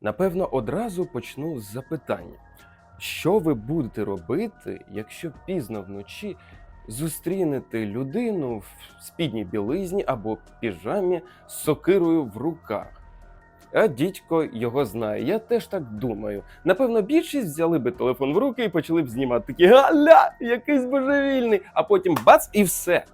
Напевно, одразу почну з запитання: що ви будете робити, якщо пізно вночі зустрінете людину в спідній білизні або піжамі з сокирою в руках? А дідько його знає. Я теж так думаю. Напевно, більшість взяли би телефон в руки і почали б знімати такі галя, якийсь божевільний, а потім бац і все.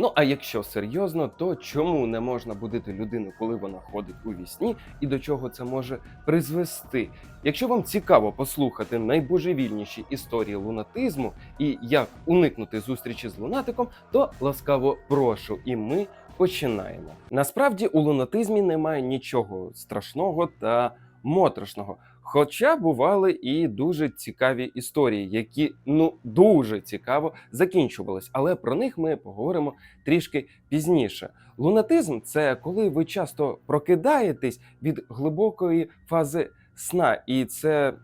Ну а якщо серйозно, то чому не можна будити людину, коли вона ходить у вісні, і до чого це може призвести? Якщо вам цікаво послухати найбожевільніші історії лунатизму і як уникнути зустрічі з лунатиком, то ласкаво прошу, і ми починаємо. Насправді у лунатизмі немає нічого страшного та моторошного. Хоча бували і дуже цікаві історії, які ну дуже цікаво закінчувались, але про них ми поговоримо трішки пізніше. Лунатизм це коли ви часто прокидаєтесь від глибокої фази сна, і це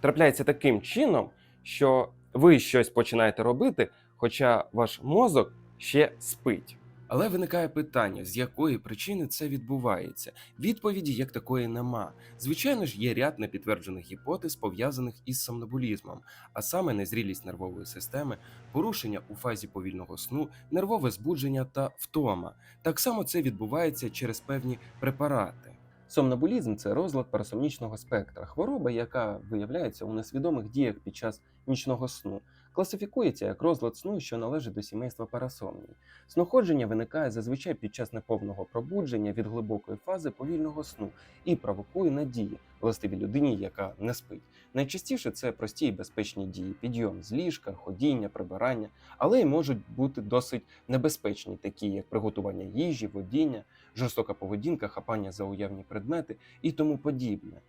трапляється таким чином, що ви щось починаєте робити, хоча ваш мозок ще спить. Але виникає питання, з якої причини це відбувається. Відповіді як такої нема. Звичайно ж, є ряд непідтверджених гіпотез, пов'язаних із сомнобулізмом, а саме незрілість нервової системи, порушення у фазі повільного сну, нервове збудження та втома. Так само це відбувається через певні препарати. Сомнобулізм це розлад парасомнічного спектра, хвороба, яка виявляється у несвідомих діях під час нічного сну. Класифікується як розлад сну, що належить до сімейства парасомній. Сноходження виникає зазвичай під час неповного пробудження від глибокої фази повільного сну і провокує надії, властиві людині, яка не спить. Найчастіше це прості і безпечні дії: підйом з ліжка, ходіння, прибирання, але й можуть бути досить небезпечні, такі як приготування їжі, водіння, жорстока поведінка, хапання за уявні предмети і тому подібне.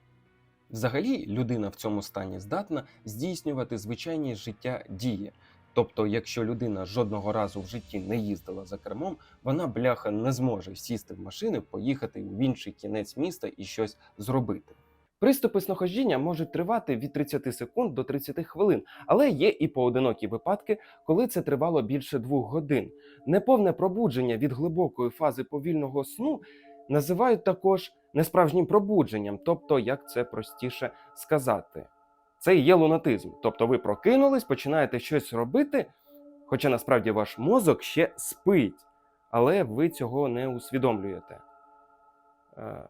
Взагалі, людина в цьому стані здатна здійснювати звичайні життя дії. Тобто, якщо людина жодного разу в житті не їздила за кермом, вона бляха не зможе сісти в машину, поїхати в інший кінець міста і щось зробити. Приступи сноходжіння можуть тривати від 30 секунд до 30 хвилин, але є і поодинокі випадки, коли це тривало більше двох годин. Неповне пробудження від глибокої фази повільного сну називають також несправжнім пробудженням, тобто як це простіше сказати. Це і є лунатизм. Тобто ви прокинулись, починаєте щось робити, хоча насправді ваш мозок ще спить, але ви цього не усвідомлюєте. Е,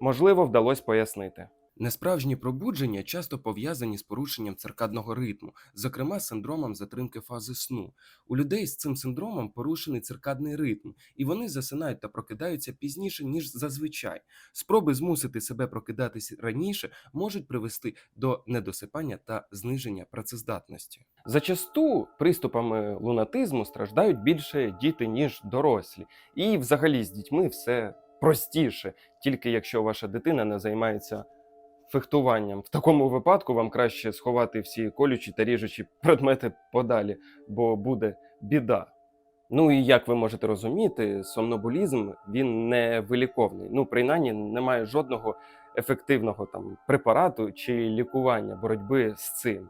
можливо, вдалося пояснити. Несправжні пробудження часто пов'язані з порушенням циркадного ритму, зокрема синдромом затримки фази сну. У людей з цим синдромом порушений циркадний ритм, і вони засинають та прокидаються пізніше, ніж зазвичай. Спроби змусити себе прокидатись раніше можуть привести до недосипання та зниження працездатності. Зачасту приступами лунатизму страждають більше діти, ніж дорослі, і взагалі з дітьми все простіше, тільки якщо ваша дитина не займається фехтуванням. В такому випадку вам краще сховати всі колючі та ріжучі предмети подалі, бо буде біда. Ну і як ви можете розуміти, сомнобулізм він не виліковний. Ну, принаймні, немає жодного ефективного там препарату чи лікування боротьби з цим.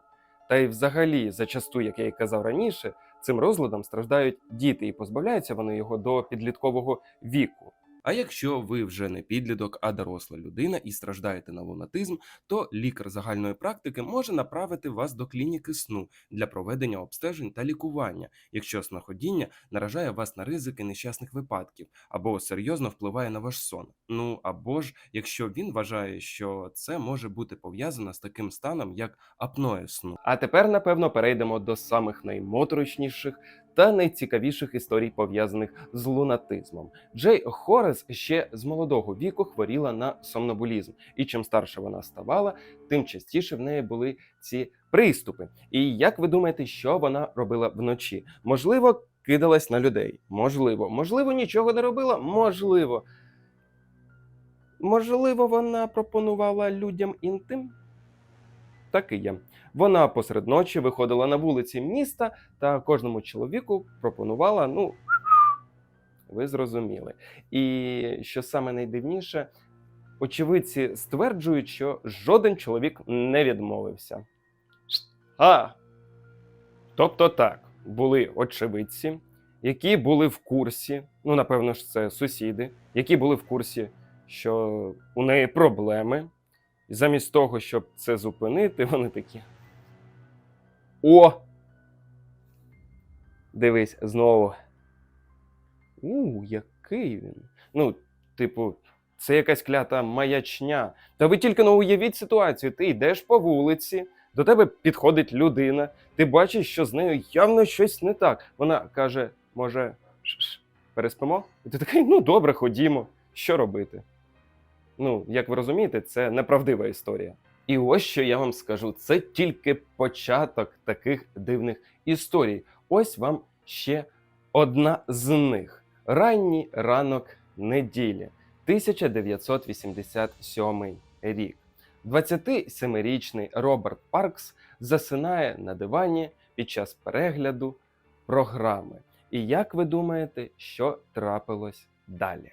Та й взагалі, зачасту, як я і казав раніше, цим розладом страждають діти і позбавляються вони його до підліткового віку. А якщо ви вже не підліток, а доросла людина і страждаєте на лунатизм, то лікар загальної практики може направити вас до клініки сну для проведення обстежень та лікування, якщо снаходіння наражає вас на ризики нещасних випадків або серйозно впливає на ваш сон. Ну або ж якщо він вважає, що це може бути пов'язано з таким станом, як апноє сну. А тепер, напевно, перейдемо до самих наймоторочніших та найцікавіших історій пов'язаних з лунатизмом. Джей Хорес ще з молодого віку хворіла на сомнобулізм, і чим старше вона ставала, тим частіше в неї були ці приступи. І як ви думаєте, що вона робила вночі? Можливо, кидалась на людей. Можливо, можливо, нічого не робила. Можливо. Можливо, вона пропонувала людям інтим? Так і є. Вона посеред ночі виходила на вулиці міста та кожному чоловіку пропонувала, ну, ви зрозуміли. І що саме найдивніше, очевидці стверджують, що жоден чоловік не відмовився. А, тобто так, були очевидці, які були в курсі, ну, напевно ж, це сусіди, які були в курсі, що у неї проблеми. І замість того, щоб це зупинити, вони такі. О! Дивись, знову. У, який він. Ну, типу, це якась клята маячня. Та ви тільки ну, уявіть ситуацію: ти йдеш по вулиці, до тебе підходить людина, ти бачиш, що з нею явно щось не так. Вона каже: може, переспимо? І ти такий, ну добре, ходімо. Що робити? Ну, як ви розумієте, це неправдива історія. І ось що я вам скажу: це тільки початок таких дивних історій. Ось вам ще одна з них: ранній ранок неділі, 1987 рік. 27-річний Роберт Паркс засинає на дивані під час перегляду програми. І як ви думаєте, що трапилось далі?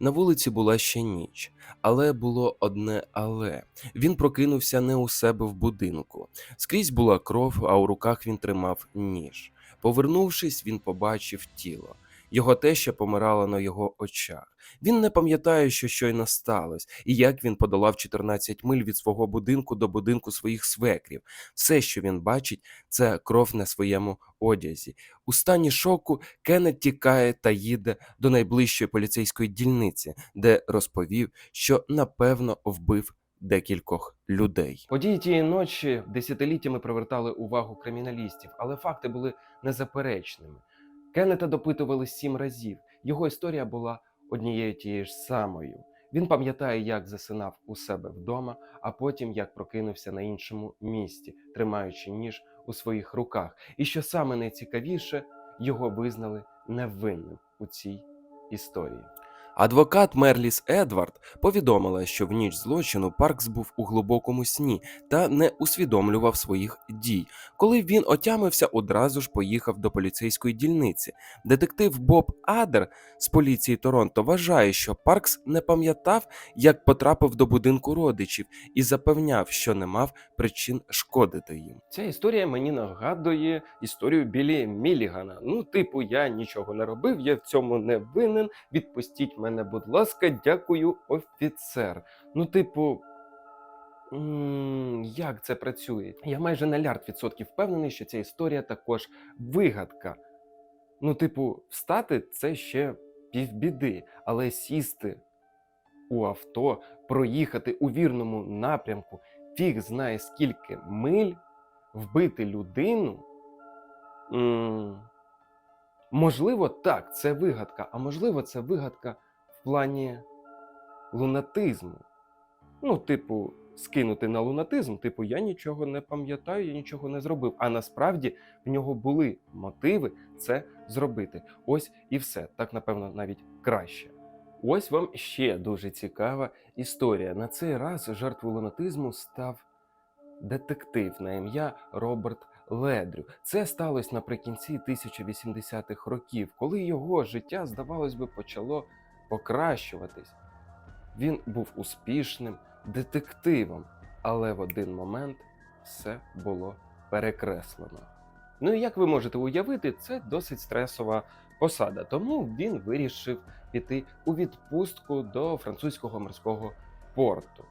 На вулиці була ще ніч, але було одне але. Він прокинувся не у себе в будинку. Скрізь була кров, а у руках він тримав ніж. Повернувшись, він побачив тіло. Його теща помирала на його очах. Він не пам'ятає, що щойно сталося, і як він подолав 14 миль від свого будинку до будинку своїх свекрів. Все, що він бачить, це кров на своєму одязі. У стані шоку Кеннет тікає та їде до найближчої поліцейської дільниці, де розповів, що напевно вбив декількох людей. Події тієї ночі десятиліттями привертали увагу криміналістів, але факти були незаперечними. Кеннета допитували сім разів. Його історія була однією тією ж самою. Він пам'ятає, як засинав у себе вдома, а потім як прокинувся на іншому місці, тримаючи ніж у своїх руках. І що саме найцікавіше, його визнали невинним у цій історії. Адвокат Мерліс Едвард повідомила, що в ніч злочину Паркс був у глибокому сні та не усвідомлював своїх дій. Коли він отямився, одразу ж поїхав до поліцейської дільниці. Детектив Боб Адер з поліції Торонто вважає, що Паркс не пам'ятав, як потрапив до будинку родичів, і запевняв, що не мав причин шкодити їм. Ця історія мені нагадує історію Білі Мілігана. Ну, типу, я нічого не робив, я в цьому не винен. Відпустіть мене, будь ласка, дякую, офіцер. Ну, типу. Як це працює? Я майже на лярд відсотків впевнений, що ця історія також вигадка. Ну, типу, встати це ще півбіди, але сісти у авто, проїхати у вірному напрямку, фіг знає скільки миль, вбити людину. м, Можливо, так, це вигадка, а можливо, це вигадка плані лунатизму. Ну, типу, скинути на лунатизм, типу, я нічого не пам'ятаю, я нічого не зробив. А насправді в нього були мотиви це зробити. Ось і все. Так, напевно, навіть краще. Ось вам ще дуже цікава історія. На цей раз жертвою лунатизму став детектив на ім'я Роберт Ледрю. Це сталося наприкінці 1080-х років, коли його життя, здавалось би, почало покращуватись. Він був успішним детективом, але в один момент все було перекреслено. Ну і як ви можете уявити, це досить стресова посада, тому він вирішив піти у відпустку до французького морського порту.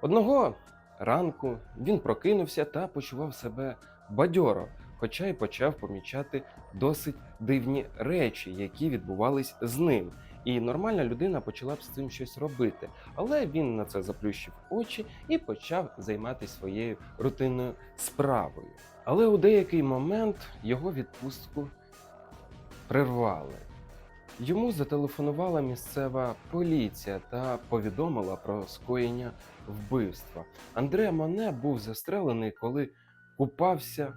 Одного ранку він прокинувся та почував себе бадьоро, хоча й почав помічати досить дивні речі, які відбувались з ним. І нормальна людина почала б з цим щось робити. Але він на це заплющив очі і почав займатися своєю рутинною справою. Але у деякий момент його відпустку прервали. Йому зателефонувала місцева поліція та повідомила про скоєння вбивства. Андре Моне був застрелений, коли купався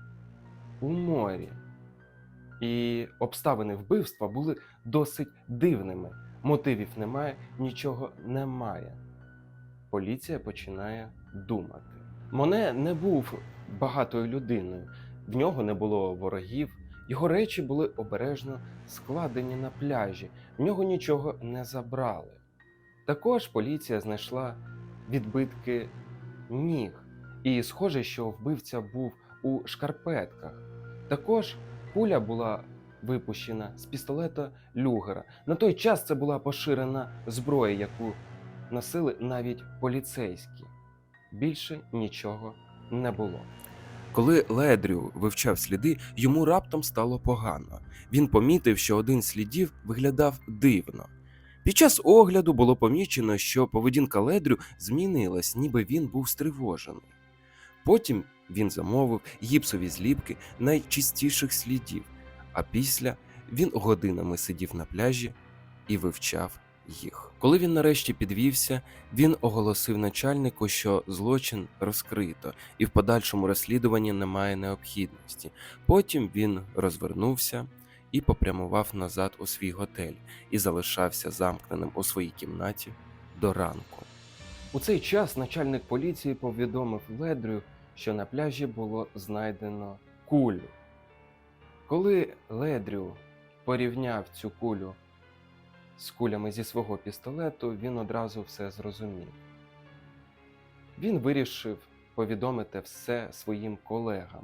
у морі. І обставини вбивства були досить дивними. Мотивів немає, нічого немає. Поліція починає думати. Моне не був багатою людиною, в нього не було ворогів, його речі були обережно складені на пляжі, в нього нічого не забрали. Також поліція знайшла відбитки ніг, і схоже, що вбивця був у шкарпетках. Також куля була випущена з пістолета Люгера. На той час це була поширена зброя, яку носили навіть поліцейські. більше нічого не було. Коли Ледрю вивчав сліди, йому раптом стало погано. Він помітив, що один слідів виглядав дивно. Під час огляду було помічено, що поведінка Ледрю змінилась, ніби він був стривожений. Потім він замовив гіпсові зліпки найчистіших слідів, а після він годинами сидів на пляжі і вивчав їх. Коли він нарешті підвівся, він оголосив начальнику, що злочин розкрито і в подальшому розслідуванні немає необхідності. Потім він розвернувся і попрямував назад у свій готель і залишався замкненим у своїй кімнаті до ранку. У цей час начальник поліції повідомив Ледрю, що на пляжі було знайдено кулю. Коли Ледрю порівняв цю кулю з кулями зі свого пістолету, він одразу все зрозумів. Він вирішив повідомити все своїм колегам.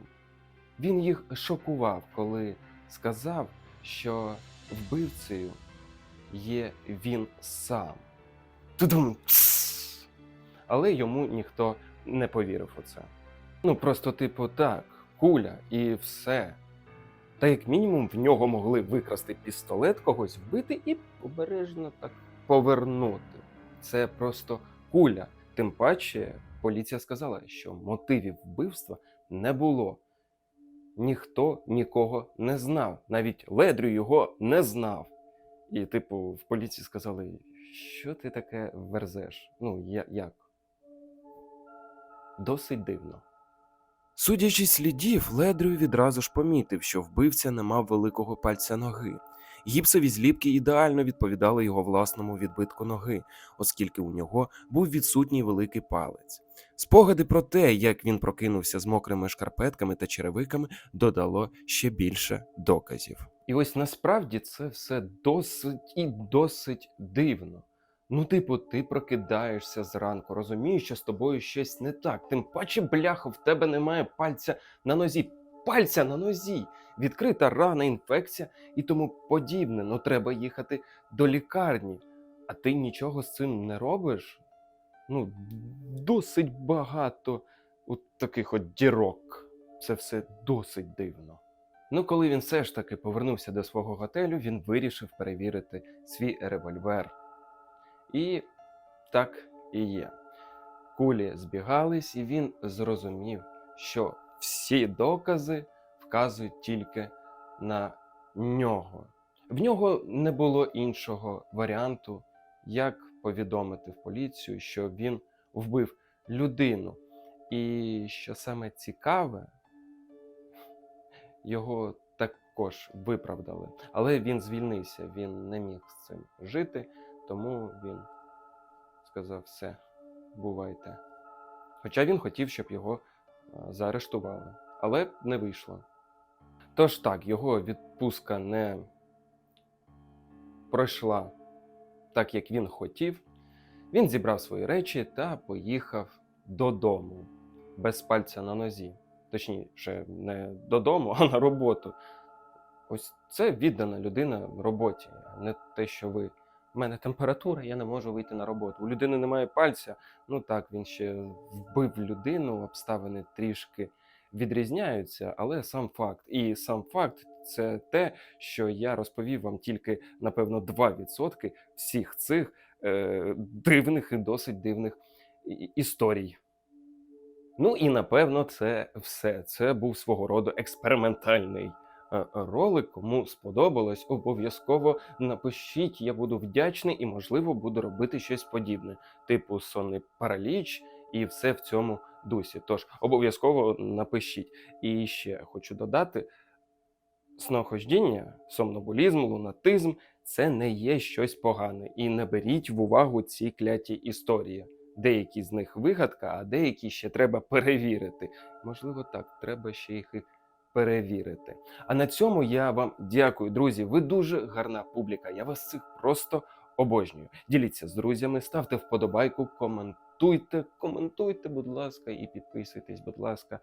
Він їх шокував, коли сказав, що вбивцею є він сам. Але йому ніхто не повірив у це. Ну, просто, типу, так, куля і все. Та як мінімум в нього могли викрасти пістолет, когось вбити і обережно так повернути. Це просто куля. Тим паче, поліція сказала, що мотивів вбивства не було. Ніхто нікого не знав. Навіть Ледрю його не знав. І, типу, в поліції сказали, що ти таке верзеш? Ну, я, як? Досить дивно. Судячи слідів, Ледрю відразу ж помітив, що вбивця не мав великого пальця ноги. Гіпсові зліпки ідеально відповідали його власному відбитку ноги, оскільки у нього був відсутній великий палець. Спогади про те, як він прокинувся з мокрими шкарпетками та черевиками, додало ще більше доказів. І ось насправді це все досить і досить дивно. Ну, типу, ти прокидаєшся зранку, розумієш, що з тобою щось не так. Тим паче, бляха, в тебе немає пальця на нозі. Пальця на нозі, відкрита рана, інфекція і тому подібне. Ну треба їхати до лікарні. А ти нічого з цим не робиш? Ну, досить багато от таких от дірок. Це все досить дивно. Ну, коли він все ж таки повернувся до свого готелю, він вирішив перевірити свій револьвер. І так і є. Кулі збігались, і він зрозумів, що всі докази вказують тільки на нього. В нього не було іншого варіанту, як повідомити в поліцію, що він вбив людину. І що саме цікаве, його також виправдали. Але він звільнився, він не міг з цим жити, тому він сказав все, бувайте. Хоча він хотів, щоб його заарештували, але не вийшло. Тож так, його відпустка не пройшла так, як він хотів. Він зібрав свої речі та поїхав додому без пальця на нозі. Точніше, не додому, а на роботу. Ось це віддана людина роботі, а не те, що ви. У мене температура, я не можу вийти на роботу. У людини немає пальця. Ну так, він ще вбив людину, обставини трішки відрізняються, але сам факт. І сам факт це те, що я розповів вам тільки, напевно, 2% всіх цих е, дивних і досить дивних історій. Ну і напевно, це все. Це був свого роду експериментальний ролик. Кому сподобалось, обов'язково напишіть. Я буду вдячний і, можливо, буду робити щось подібне, типу сонний параліч і все в цьому дусі. Тож обов'язково напишіть. І ще хочу додати: сноходжіння, сомнобулізм, лунатизм це не є щось погане. І не беріть в увагу ці кляті історії. Деякі з них вигадка, а деякі ще треба перевірити. Можливо, так, треба ще їх перевірити. А на цьому я вам дякую, друзі. Ви дуже гарна публіка. Я вас цих просто обожнюю. Діліться з друзями, ставте вподобайку, коментуйте, коментуйте, будь ласка, і підписуйтесь, будь ласка.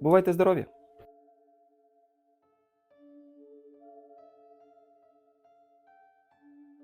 Бувайте здорові!